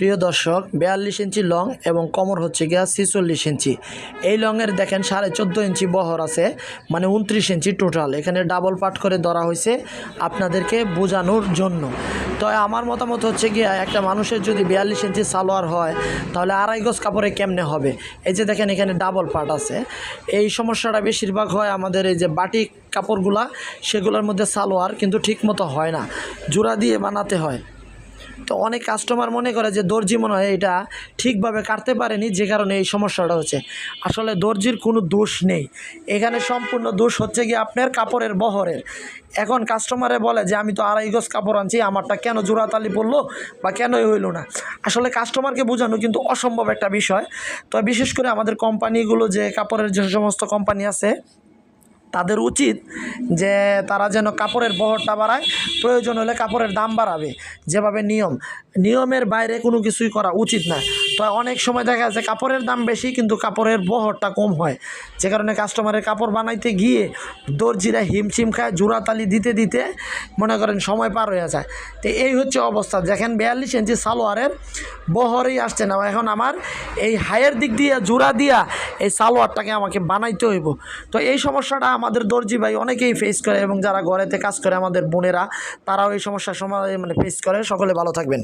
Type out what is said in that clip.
প্রিয় দর্শক, বিয়াল্লিশ ইঞ্চি লং এবং কমর হচ্ছে গিয়া ছিচল্লিশ ইঞ্চি। এই লংয়ের দেখেন সাড়ে চোদ্দ ইঞ্চি বহর আছে মানে উনত্রিশ ইঞ্চি টোটাল এখানে ডাবল পাট করে ধরা হয়েছে আপনাদেরকে বোঝানোর জন্য। তো আমার মতামত হচ্ছে গিয়া, একটা মানুষের যদি বিয়াল্লিশ ইঞ্চি সালোয়ার হয়, তাহলে আড়াই গজ কাপড়ে কেমনে হবে? এই যে দেখেন এখানে ডাবল পাট আছে। এই সমস্যাটা বেশিরভাগ হয় আমাদের এই যে বাটিক কাপড়গুলা, সেগুলোর মধ্যে সালোয়ার কিন্তু ঠিকমতো হয় না। জোড়া দিয়ে বানাতে হয়। তো অনেক কাস্টমার মনে করে যে দর্জি মনে হয় এটা ঠিকভাবে কাটতে পারেনি, যে কারণে এই সমস্যাটা হচ্ছে। আসলে দর্জির কোনো দোষ নেই। এখানে সম্পূর্ণ দোষ হচ্ছে কি আপনার কাপড়ের বহরের। এখন কাস্টমারে বলে যে, আমি তো আড়াই গজ কাপড় আনছি, আমারটা কেন জোড়াতালি পড়ল বা কেনই হইল না? আসলে কাস্টমারকে বোঝানো কিন্তু অসম্ভব একটা বিষয়। তো বিশেষ করে আমাদের কোম্পানিগুলো যে কাপড়ের যে সমস্ত কোম্পানি আছে, তাদের উচিত যে তারা যেন কাপড়ের বহরটা বাড়ায়। প্রয়োজন হলে কাপড়ের দাম বাড়াবে, যেভাবে নিয়ম। নিয়মের বাইরে কোনো কিছুই করা উচিত না। তো অনেক সময় দেখা যাচ্ছে কাপড়ের দাম বেশি, কিন্তু কাপড়ের বহরটা কম হয়। যে কারণে কাস্টমারের কাপড় বানাইতে গিয়ে দর্জিরা হিমচিম খায়, জোড়াতালি দিতে দিতে মনে করেন সময় পার হয়ে যায়। তো এই হচ্ছে অবস্থা। দেখেন বিয়াল্লিশ ইঞ্চি সালোয়ারের বহরই আসছে না। এখন আমার এই হায়ের দিক দিয়ে, জোড়া দিয়া এই সালোয়ারটাকে আমাকে বানাইতে হইব। তো এই সমস্যাটা আমাদের দর্জি ভাই অনেকেই ফেস করে এবং যারা ঘরেতে কাজ করে, আমাদের বোনেরা তারাও এই সমস্যার সময় মানে ফেস করে। সকলে ভালো থাকবেন।